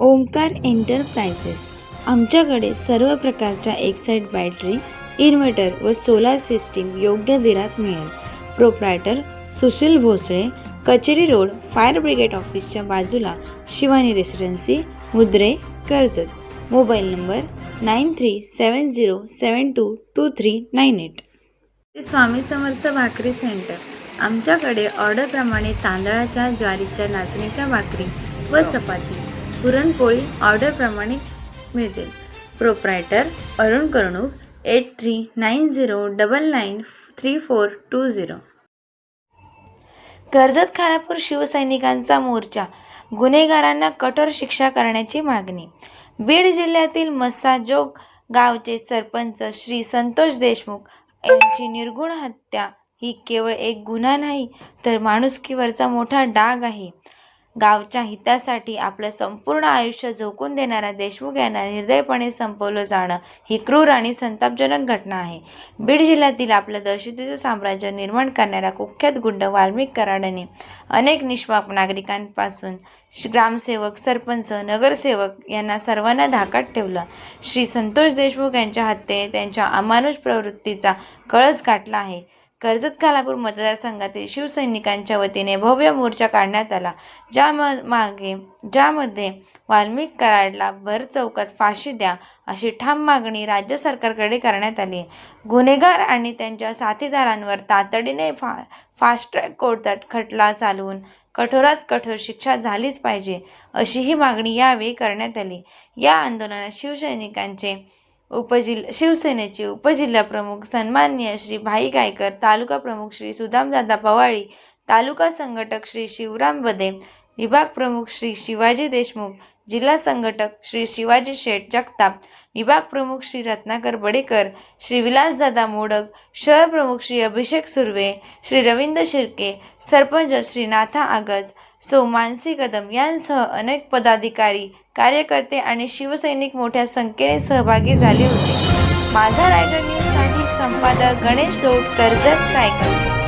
Omkar enterprises. आमच्याकडे सर्व प्रकारच्या एक्साईट बॅटरी इन्व्हर्टर व सोलार सिस्टीम योग्य दरात मिळेल. प्रोप्रायटर सुशील भोसळे कचेरी रोड फायर ब्रिगेड ऑफिसच्या बाजूला Shivani residency Mudre Karjat. Mobile number nine three seven zero seven two two three nine eight. Swami Samarth भाकरी सेंटर. आमच्याकडे ऑर्डरप्रमाणे तांदळाच्या ज्वारीच्या नाचणीच्या भाकरी व चपाती. पुरणपोळी ऑर्डरप्रमाणे मिळतील. Proprietor Arun Karanuk eight three nine zero double nine three four two zero. Karjat Khanapur शिवसैनिकांचा मोर्चा गुन्हेगारांना कठोर शिक्षा करण्याची मागणी. बीड जिल्ह्यातील मस्साजोग गावचे सरपंच श्री संतोष देशमुख यांची निर्गुण हत्या ही केवळ एक गुन्हा नाही तर माणुसकीवरचा मोठा डाग आहे. गावच्या हितासाठी आपलं संपूर्ण आयुष्य झोकून देणाऱ्या देशमुख यांना निर्दयपणे संपवलं जाणं ही क्रूर आणि संतापजनक घटना आहे. बीड जिल्ह्यातील आपलं दहशतीचं साम्राज्य निर्माण करणाऱ्या कुख्यात गुंड वाल्मिक कराडाने अनेक निष्पाप नागरिकांपासून श- ग्रामसेवक सरपंच नगरसेवक यांना सर्वांना धाकात ठेवलं. श्री संतोष देशमुख यांच्या हत्येने त्यांच्या अमानुष प्रवृत्तीचा कळस गाठला आहे. कर्जत खालापूर मतदारसंघातील शिवसैनिकांच्या वतीने भव्य मोर्चा काढण्यात आला. ज्या म- मागे ज्यामध्ये वाल्मिक कराडला भर चौकात फाशी द्या अशी ठाम मागणी राज्य सरकारकडे करण्यात आली. गुन्हेगार आणि त्यांच्या साथीदारांवर तातडीने फा फास्ट ट्रॅक कोर्टात खटला चालवून कठोरात कठोर शिक्षा झालीच पाहिजे अशी ही मागणी यावेळी करण्यात आली. या आंदोलनात शिवसैनिकांचे उपजिल शिवसेनेचे उपजिल्हाप्रमुख सन्माननीय श्री भाई गायकर तालुका प्रमुख श्री सुदामदादा पवाळी तालुका संघटक श्री शिवराम बदे विभाग प्रमुख श्री शिवाजी देशमुख जिल्हा संघटक श्री शिवाजी शेठ जगताप विभाग प्रमुख श्री रत्नाकर बडेकर श्री विलासदादा मोडक शहर प्रमुख श्री अभिषेक सुर्वे श्री रवींद्र शिर्के सरपंच श्री नाथा आगज सौ मानसी कदम यांसह अनेक पदाधिकारी कार्यकर्ते आणि शिवसैनिक मोठ्या संख्येने सहभागी झाले होते. माझा रायगड न्यूजसाठी संपादक गणेश लोट कर्जत रायगड.